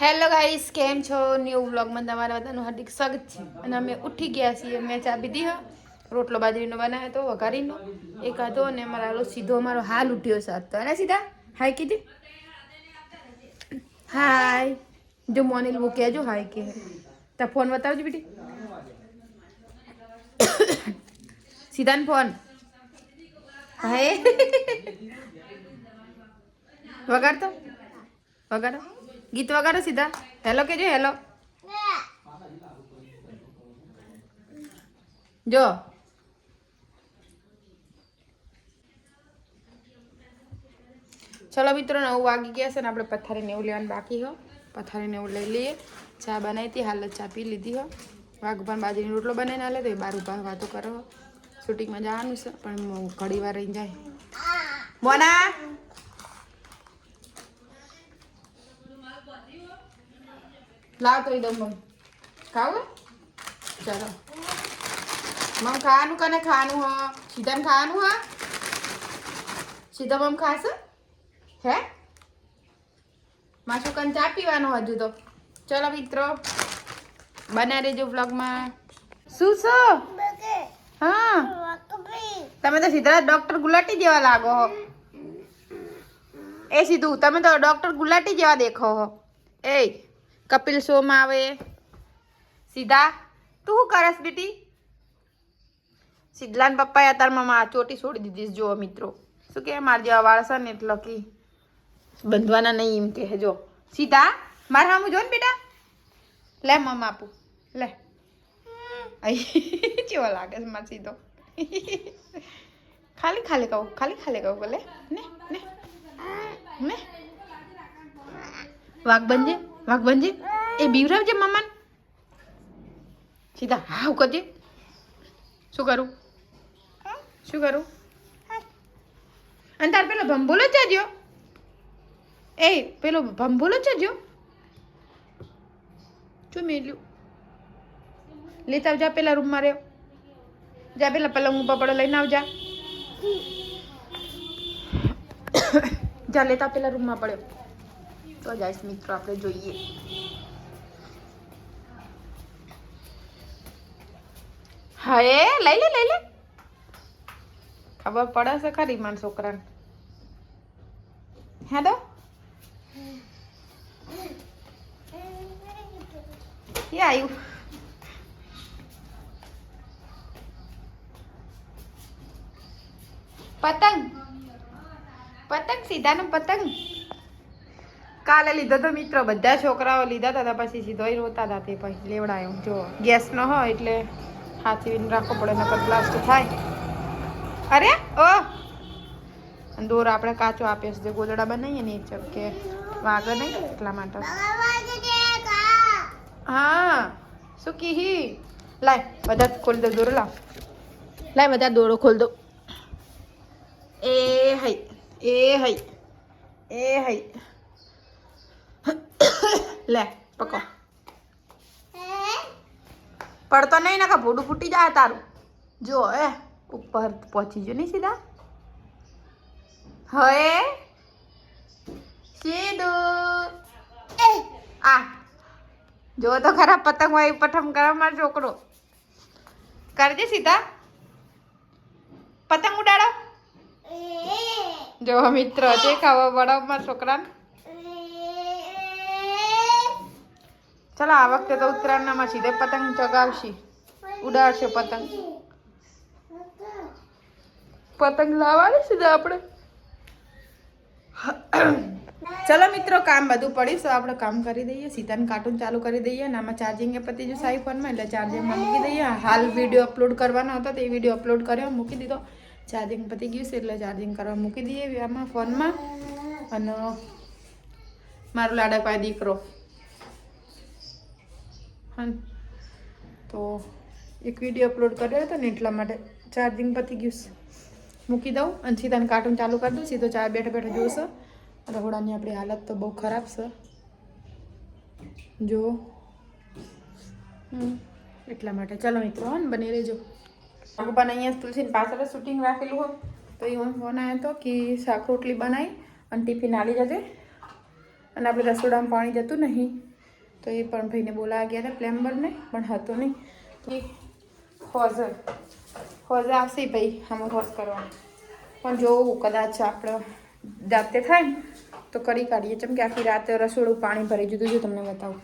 Hello guys, કેમ છો? New વ્લોગમાં તમારા બધાનું હાર્દિક સ્વાગત છે. અને અમે ઉઠી ગયા છીએ, મેં ચા પીધી, હા. રોટલો બાજરીનો બનાવ્યો હતો, વઘારીનો. એક હતો અને અમારા સીધો અમારો હાલ ઉઠ્યો સાત તો. એને સીધા? હાય કીધી? હાય. જો મોનિલ બુક કહેજો હાય કે. તા ફોન બતાવજો બેટી. સીધાને ફોન. હાય. વગાડતો વગાડો ગીત વગાડો સીધા. હેલો કેજો હેલો જો. ચલો મિત્રો, નવ વાગી ગયા છે ને આપણે પથારીને એવું લેવાનું બાકી હો. પથારીને એવું લઈ લઈએ. ચા બનાવી હતી, હાલ ચા પી લીધી હો. વાઘભાન બાજરીનો રોટલો બનાવીને હાલે તો એ બાર ઊભા વાતો કરો શૂટિંગમાં જવાનું છે, પણ ઘડી વાર રહી જાય. મોના! લાવ તો દઉં મમ ખાવું? ચાલો. મમ ખાવાનું કને ખાવાનું હ? સીધા ખાવાનું હા? સીધા મમ ખાશે? હે? માછું કન ચા પીવાનું હજુ તો. ચલો મિત્રો બના રેજો વ્લોગમાં. શું છો? હા. તમે તો સીધા ડોક્ટર ગુલાટી જેવા લાગો હો. એ સીધું, તમે તો ડોક્ટર ગુલાટી જેવા દેખો હો. એ કપિલ શોમાં આવે. સીધા? તું શું કરસ બેટી? સિદ્ધલાન પપ્પાએ અત્યારમાં માં ચોટી છોડી દીધી જો મિત્રો. શું કે મારા જેવા વાળ ને એટલે કે બંધવાના નહીં એમ કહે, જો. સીધા? મારા સામું જો ને બેટા. લે મમ આપું. લે. કેવો લાગે છે મારે સીધો. ખાલી ખાલી કહું, ખાલી ખાલી કહું બોલે ને ને. ને. વાઘ બનજે વાઘ એ બીવરાવજે મમ્માને સીધા હા હું કરજે. શું કરું? શું કરું? અને તાર પેલો ભંભોલો જ જાજો એ, પેલો ભંભોલો જ જાજો શું મેલ્યું લેતા આવજા પેલા રૂમમાં રહ્યો. જા પેલા પલંગ ઉપર પડો, લઈને આવજા. જા લેતા પેલા રૂમમાં પડ્યો. તો ગાઈસ મિત્રો, આપણે જોઈએ. હા લઈ લે લઈ લે. ખબર પડે છે ખરી મારા છોકરાને. હે દો. એ આવ્યું પતંગ. પતંગ, સીધાનો પતંગ. કાલે લીધો તો મિત્રો, બધા છોકરાઓ લીધા હતા પછી સીધો રોતા હતા તે પછી લેવડાયો. જો ગેસ ન હોય એટલે હાથીને રાખવો પડે, નકર બ્લાસ્ટ થાય. અરે, ઓ! દોર આપણે કાચો આપીએ છે, જે ગોદડા બનાવીએ ને એ ચપકે વાગે નહીં એટલા માટે. હા, શું કીહી? લાય, બધા ખોલી દો, દોરો લાવ. લાય, બધા દોરો ખોલ દો. એ હઈ એ હઈ એ હઈ. લે પકો પડતો નહીં ને ભોડું ફૂટી જાય તારું. જો એ ઉપર પહોંચી જો નહીં સીધા. હવે સીધું. આ જો તો ખરા પતંગ હોય પઠમ કરવા મારો છોકરો. કરજે સીધા. પતંગ ઉડાડો. જો મિત્ર છે ખાવા મારા છોકરાને ચલો, આ વખતે તો ઉત્તરાયણમાં સીધે પતંગ ચગાવશી. ઉડાડશે પતંગ. પતંગ લાવવાની સીધા આપણે. ચલો મિત્રો, કામ બધું પડીશ તો આપણે કામ કરી દઈએ. સીતાને કાર્ટૂન ચાલુ કરી દઈએ અને આમાં ચાર્જિંગ એ પતી ગયું સાઈ ફોનમાં એટલે ચાર્જિંગમાં મૂકી દઈએ. હાલ વીડિયો અપલોડ કરવાનો હતો, તે વીડિયો અપલોડ કર્યો, મૂકી દીધો. ચાર્જિંગ પતી ગયું છે, એટલે ચાર્જિંગ કરવા મૂકી દઈએ. આમાં ફોનમાં અને મારો લાડકવાય દીકરો. હા. તો એક વીડિયો અપલોડ કર્યો હતો ને એટલા માટે ચાર્જિંગ પતી ગયું છે. મૂકી દઉં અને સીધાને કાર્ટૂન ચાલુ કરી દઉં. સીધો ચા બેઠા બેઠા જોશે. રહોડાની આપણી હાલત તો બહુ ખરાબ છે. જો. એટલા માટે. ચલો મિત્રો, હો ને, બની રહેજો. ભગવાન અહીંયા તુલસીની પાછળ શૂટિંગ રાખેલું હોય. તો એ ફોન આવ્યો હતો કે શાક રોટલી બનાવી અને ટિફિન આલી જજે. અને આપણે રસોડામાં પાણી જતું નહીં. તો એ પણ ભાઈને બોલાવા ગયા હતા પ્લેમ્બરને, પણ હતો નહીં. એ હોઝર હોઝ આવશે ભાઈ, આમાં હોઝ કરવાનું. પણ જોવું, કદાચ આપણે જાતે થાય ને, તો કરી કાઢીએ. ચમ કે આખી રાતે રસોડું પાણી ભરી જતું જો તમને બતાવું.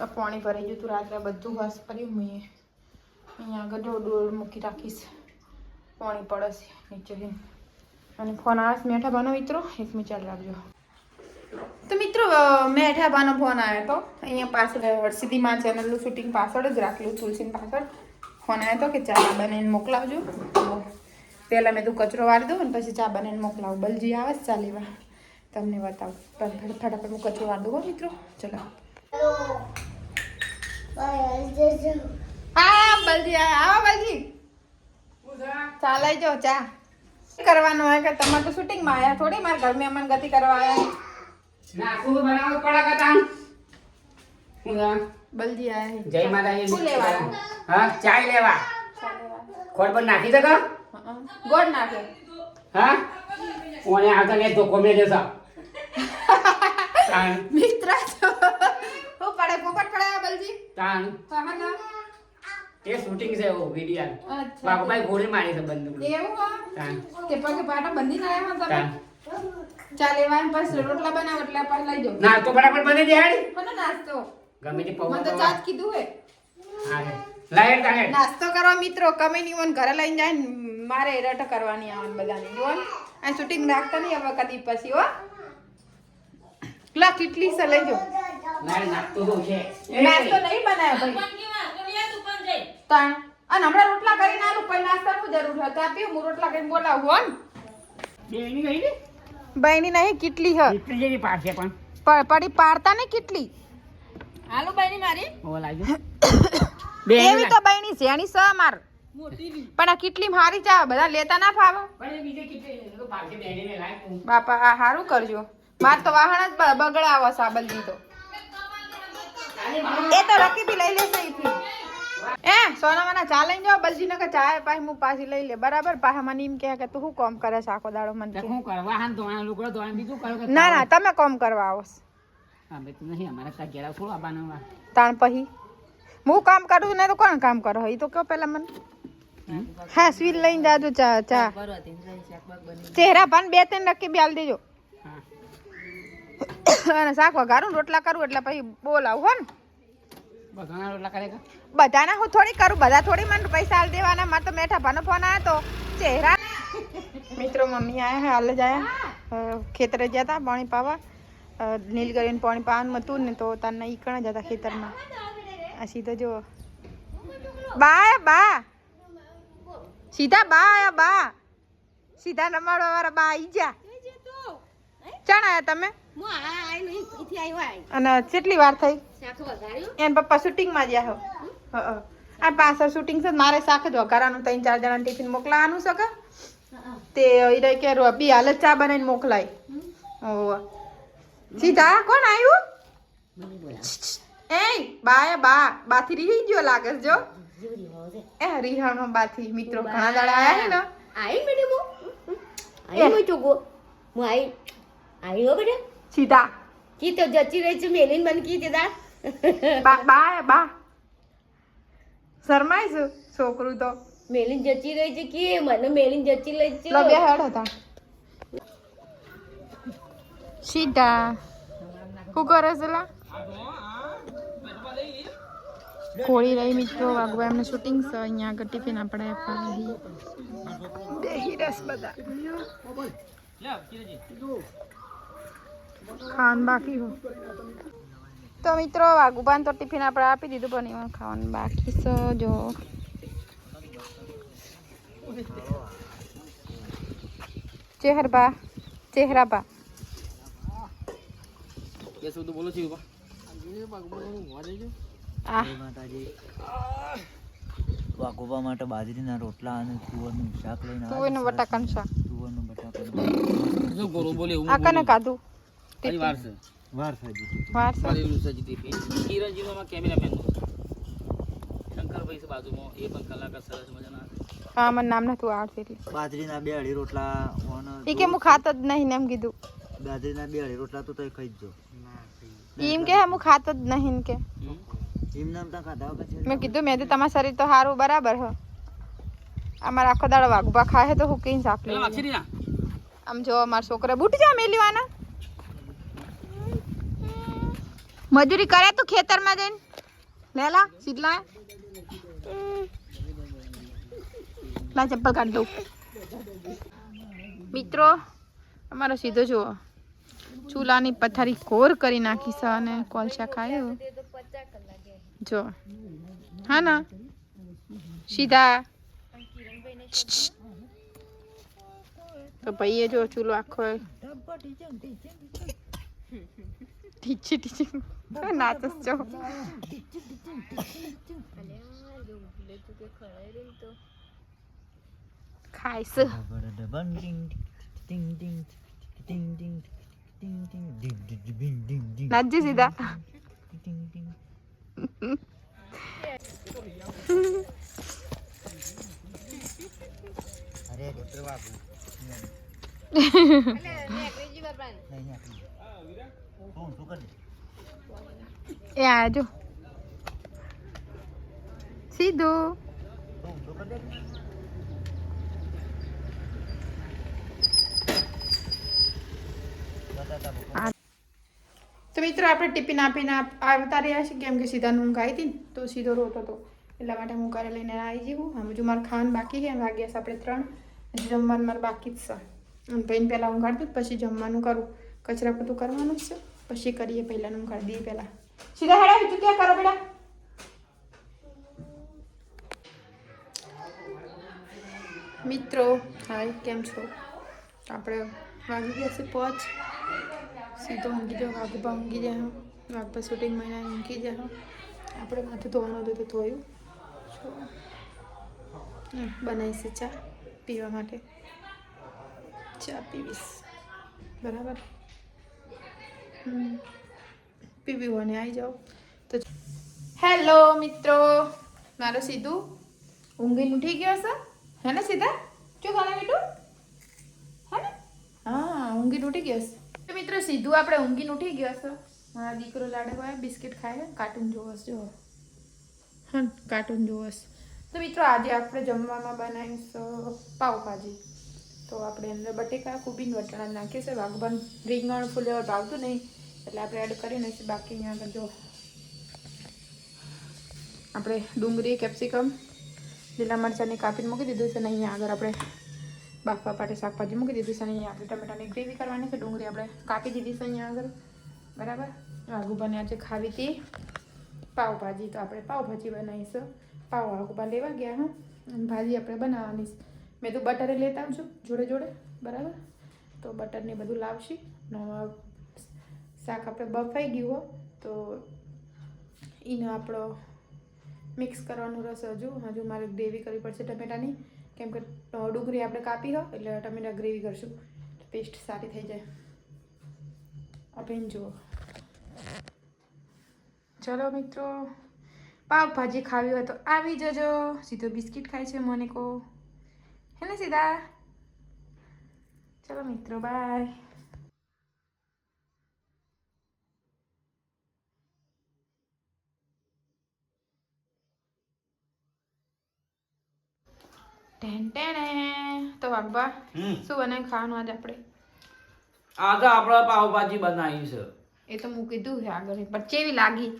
આ પાણી ભરાઈ જતું, રાત્રે બધું વાસ કર્યું મેં અહીંયા આગળ જો ડોલ મૂકી રાખીશ. પાણી પડશે નીચે અને ફોન છે મેઠા બાનો મિત્રો, એક મિનિટ ચાલુ રાખજો. તો મિત્રો મેં મેઠા ફોન આવ્યો હતો અહીંયા પાછળ હરસિદ્ધિમાં ચેનલનું શૂટિંગ પાછળ જ રાખેલું તુલસીની પાછળ. ફોન આવ્યો હતો કે ચા બનાવીને મોકલાવજો. પહેલાં મેં તું કચરો વાળી દઉં ને પછી ચા બનાવીને મોકલાવું. બલજી આવે છે ચા લેવા તમને બતાવું. પણ ફટાફટ હું કચરો વાળી દઉં મિત્રો. ચલો. હા બલજી. આવો બલજી. ચા લઈ જાઓ ચા. કરવાનું? હોય કે તમારે તો શૂટિંગમાં આવ્યા થોડી? મારા ઘરમાં અમને ગતિ કરવા આવ્યા નાખું તો બનાવવું પડે કતા. હું બલજી આયા છે. જય માતાજી. શું લેવા? હા ચાય લેવા. ખોડ. પર નાખી દે કા. ગોળ નાખે. હા? ઓને આવતા ને ધોકો મેં દેસા તાણ. મિત્ર તો હું પડે પોપટ પડે બલજી. તાણ. ના એ શૂટિંગ છે ઓ વિડિયા અચ્છા. બાપુભાઈ ગોળી મારી છે બંદૂક એવું હા? તે પગે પાટા બંધીને આવ્યા હો તમે? ચા લેવા અને રોટલા બનાવ એટલે પાછા લઈ જો ના તો ફટાફટ બને દે હેડ. મને નાસ્તો. ગમે તે મને તો પૌવા. કીધું હે. હા લાયર હેડ નાસ્તો કરવા મિત્રો કમે નહીં મને ઘરે લઈને જાય મારે રટ કરવાની આવન બધાને જોન ને આ શૂટિંગ રાખતા નહીં હવે કદી પછી હો. લા કેટલી સે લઈ જો મારે નાસ્તો તો છે. નાસ્તો નહીં બનાવ્યો ભાઈ. તાણ. અને હમણાં રોટલા કરીને આલું પછી નાસ્તાનું જરૂર હોય. તો આપ્યું હું રોટલા કરીને બોલાવું હો બે ની ગઈ? ને બહેની નહીં કેટલી હ. કેટલી જેવી પાડશે પણ. પડી પાડતા ને કેટલી. ઓ લાગ્યો. એવી તો બહેની શેણી સ માર. પણ આ કેટલી મારી ચા બધા લેતા ના ફાવે. પણ એ બીજે કેટલી તો પાડશે બે ને લાય બાપા આ સારું કરજો. માર તો વાહન જ બગડાવો સાબલજી તો. એ તો રકીબી લઈ લેશે અહીંથી એ સોનામાના ચા લઈને જાઓ બલજી નકર ચા પાછી હું પાછી લઈ લે. બરાબર? પાછા મને એમ કહે કે તું શું કોમ કરે છે આખો દાડો મને કે. શું કરવા વાહન ધોવાના લુગડો ધોવાના બીજું કરો ના ના તમે કોમ કરવા આવો બે તું નહીં અમારા કા ઘેરા થોડું આવવાનું તાણ પછી હું કામ કરું ને તો કોણ કામ કરો? એ તો કહો પેલા મને. હા સ્વીટ લઈને જાજો ચા ચા. ચહેરા પાન બે ત્રણ રકીબી બ્યાલ દેજો. અને શાક વઘારું રોટલા કરું એટલે પછી બોલાવું હો ને. બધાના હું થોડી કરું, બધા થોડી મને પૈસા હાલ દેવાના. મારે તો મેઠા ભાનો ફોન આવ્યો તો ચહેરા મિત્રો, મમ્મી આયા હે, હાલ જ આયા. ખેતરે ગયા હતા પાણી પાવા. નીલગરીને પાણી પાવાનું હતું ને તો તારના ઈકણ કણ જતા ખેતરમાં. આ સીધો જો બા બા. સીધા બા આયા, બા. સીધા નમાડવા વાળા બા આઈ જા ચણ આયા તમે? અને કેટલી વાર થઈ? એન પપ્પા શૂટિંગમાં ગયા હો. હ, હ. આ પાછળ શૂટિંગ છે મારે શાક જ વઘારાનું ત્રણ ચાર જણા ટિફિન મોકલાવાનું છે કે? તે ઈ કે રો- બી હાલ ચા બનાવીને મોકલાય. ઓ. સીધા કોણ આવ્યું એ બા બા બાથી રીહી ગયો લાગે જો. એ રિહાણો બાથી મિત્રો ઘણા દાડા આયા હે ને. આઈ મેડમ આઈ મોઈ તો ગો. મો આઈ આઈ હો બેટા. સીધા કી તો જચી રહી છે મેલીન મન કી દીધા બા બા બા શરમાય છે છોકરું તો મેલીન જચી રહી છે કે મને મેલીન જચી રહી છે લો બે હેડ હતા સીધા શું કરે છે લા કોળી રહી મિત્રો વાગવા એમને શૂટિંગ છે અહીંયા આગળ ટિફિન આપણે પાહી બેહી રસ બધા ખાવાનું બાકી હો. તો મિત્રો વાગુબાન તો ટિફિન આપણે આપી દીધું પણ એમાં ખાવાનું બાકી છે જો. ચેહરબા ચેહરાબા. વાગોવા માટે બાજરીના રોટલા અને તુવરનું શાક લઈને તું એનું બટાકાનું શાક. તુવરનું બટાકાનું આ કને કાધું વાર સાજી વાર છે શંકરભાઈ છે બાજુમાં એ પણ કલાકાર સરસ મજાના હા મને નામ નતું આવડતું એટલે બાજરીના બે અઢી રોટલા ઓન એ કે હું ખાતો જ નહીં ને એમ કીધું બાજરીના બે અઢી રોટલા તો તોય ખાઈ જ જો એમ કે હું ખાતો જ નહીં એમ કે એમ નામ ત્યાં ખાધા વગર છે મેં કીધું મેં તો તમારું શરીર તો સારું બરાબર હ અમારા આખો દાડો વાઘબા ખાય તો હું કઈ સાફ પેલા વાંચી ના આમ જો અમારા છોકરા બુટ જા મેલીવાના મજૂરી કરે તું ખેતરમાં જઈને? લેલા, સીધલા? લા, ચપ્પલ કાઢ દઉં. મિત્રો, અમારો સીધો જુઓ. ચૂલાની પથારી કોર કરી નાખી છે અને કોલસા ખાયો. જો. હા ના. સીધા. તો ભાઈએ જો ચૂલો આખો ટીચી ટીચી નાચસ જો ખાઈશ ડબન ટીંગ ટીંગ ટીંગ ટીંગ ટીંગ ટીંગ ટીંગ ડીંગ ડીંગ ડીંગ ડીંગ ડીંગ નાચજી સીધા ટીંગ ટીંગ અરે ડોક્ટર એ આયા જો. તો મિત્રો, આપણે ટિફિન આપીને આવતા રહ્યા છીએ, કેમ કે સીધા ઊંઘ આવી હતી તો સીધો રોતો હતો. એટલા માટે હું ઘરે લઈને આવી જવું હવે હજુ મારે ખાવાનું બાકી છે વાગ્યા આપણે ત્રણ. જમવાનું મારે બાકી જ છે. અને ભાઈને પહેલાં દઉં પછી જમવાનું કરું. કચરા બધું કરવાનું છે. પછી કરીએ પહેલાં કરી દઈએ પહેલાં. સીધા હેડા બીજું ક્યાં કરો બેટા. મિત્રો હાય કેમ છો? આપણે વાગી ગયા છે પહોંચ સીધો ઊંઘી જાઓ વાઘુબા ઊંઘી જાય વાઘબા શૂટિંગ મહિના ઊંઘી જાય આપણે માથું ધોવાનું હતું તો ધોયું. બનાવીશ ચા પીવા માટે. ચા પીવીશ. બરાબર? પીવી હોય ને આવી જાઓ. તો હેલો મિત્રો, મારો સીધું ઊંઘીને ઉઠી ગયો છે. હે ને સીધા? શું ખાને બેટું હે ને? હા, ઊંઘીને ઉઠી ગયો છે. મિત્રો, સીધું આપણે ઊંઘીને ઉઠી ગયો છે. મારા દીકરો લાડે હોય, બિસ્કિટ ખાય કાર્ટૂન જોવો છે જો હા કાર્ટૂન જોવો છે. તો મિત્રો, આજે આપણે જમવામાં બનાવીશું પાઉભાજી. તો આપણે અંદર બટેકા, કુબીન, વટાણા નાખીએ છે. વાઘબાન રીંગણ ફૂલેવર ભાવતું નહીં. એટલે આપણે એડ કરી નાખીશું. બાકી અહીંયા આગળ જો આપણે ડુંગળી કેપ્સિકમ લીલા મરચાંની કાપીને મૂકી દીધું છે ને અહીંયા આગળ આપણે બાફવા માટે શાકભાજી મૂકી દીધું છે અને અહીંયા આપણે ટમેટાની ગ્રેવી કરવાની છે. ડુંગળી આપણે કાપી દીધી છે અહીંયા આગળ. બરાબર? આગુબાને આજે ખાવી હતી પાવભાજી. તો આપણે પાવભાજી બનાવીશું. પાવ આગુબા લેવા ગયા હા. અને ભાજી આપણે બનાવવાની મેં તો બટરે લેતા આવજો જોડે જોડે. બરાબર? તો બટરને બધું લાવશી. ને શાક આપણે બફાઈ ગયું હો, તો એને આપણો મિક્સ કરવાનું રસ હજુ. હજુ મારે ગ્રેવી કરવી પડશે ટમેટાની. કેમ કે ડુંગળી આપણે કાપી હો, એટલે ટમેટા ગ્રેવી કરશું. પેસ્ટ સારી થઈ જાય. આપણે જુઓ. ચલો મિત્રો, પાવભાજી ખાવી હોય તો આવી જજો. સીધો બિસ્કિટ ખાય છે મને કહો હે ને સીધા? ચલો મિત્રો, બાય. ટેન. તો બાબા શું બનાવી ખાવાનું આજે આપણે? આગળ આપણે પાવભાજી બનાવી છે. એ તો મૂકી કીધું છે આગળ પણ કેવી લાગી?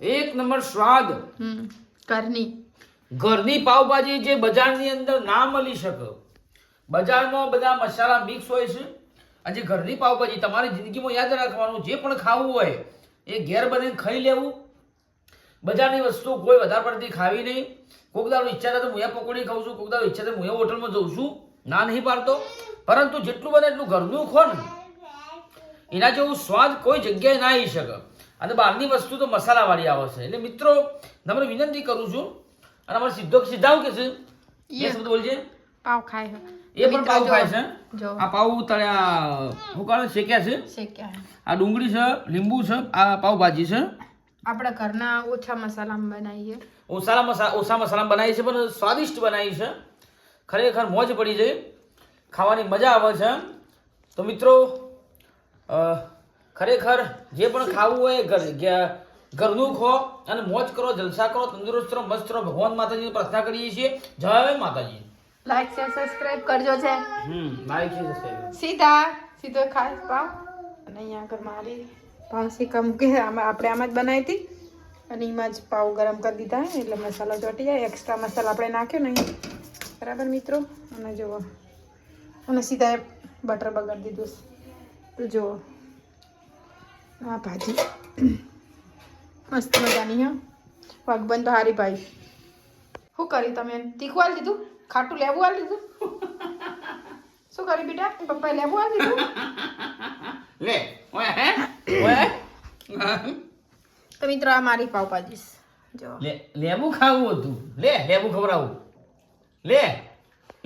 એક નંબર સ્વાદ. ઘરની. ઘરની પાવભાજી જે બજારની અંદર ના મળી શકે. બજારમાં બધા મસાલા મિક્સ હોય છે. અને જે ઘરની પાવભાજી તમારી જિંદગીમાં યાદ રાખવાનું જે પણ ખાવું હોય એ ઘેર બને ખાઈ લેવું. બજારની વસ્તુ કોઈ વધારે પડતી ખાવી નહીં. કોક દાડો ઈચ્છા થાય તો હું પકોડી ખાઉં છું કોક દાડો ઈચ્છા થાય મુયા હોટલમાં જઉં છું. ના નહીં પાડતો. પરંતુ જેટલું બને એટલું ઘરનું ખો ને. એના જેવું સ્વાદ કોઈ જગ્યાએ ના આવી શકે. અને બહારની વસ્તુ તો મસાલાવાળી આવે છે. એટલે મિત્રો તમને વિનંતી કરું છું અને અમારે સીધો સીધા આવું કે છે? એ શબ્દ બોલજે. પાવ ખાય એ પણ પાવ ખાય છે. આ પાવ તળ્યા હું કહું શેક્યા છે. શેક્યા. આ ડુંગળી છે લીંબુ છે આ પાવભાજી છે. આપણા ઘરના ઓછા મસાલામાં બનાવીએ. ઓછા મસાલા ઓછા મસાલામાં બનાવી છે પણ સ્વાદિષ્ટ બનાવી છે ખરેખર મોજ પડી જાય. ખાવાની મજા આવે છે. તો મિત્રો ખરેખર જે પણ ખાવું હોય ઘર ઘરનું ખો અને મોજ કરો જલસા કરો તંદુરસ્ત રહો મસ્ત રહો ભગવાન માતાજીની પ્રાર્થના કરીએ છીએ. જય માતાજી. લાઈક શેર સબસ્ક્રાઇબ કરજો છે. હમ લાઈક છે સબસ્ક્રાઇબ સીધા સીધો ખાસ પાવ અને અહીંયા આગળ મારી પાવ શીકા મૂકી આમાં આપણે આમાં જ બનાવી હતી. અને એમાં જ પાવ ગરમ કરી દીધા એટલે મસાલો ચોટી જાય. એક્સ્ટ્રા મસાલા આપણે નાખ્યો નહીં. બરાબર મિત્રો? અને જુઓ. અને સીધા બટર બગાડી દીધું. તો જુઓ. આ ભાજી. મસ્ત મજાની હા. વાઘબન તો હારી ભાઈ. શું કર્યું તમે? તીખું આલી દીધું? ખાટું લેવું આલી દીધું? શું કર્યું બેટા? પપ્પાએ લેવું આલી દીધું? લે. તો મિત્રો આ મારી પાવભાજી પાજીશ જો. લે લેબુ ખાવું હતું લે લેબુ ખવડાવું. લે.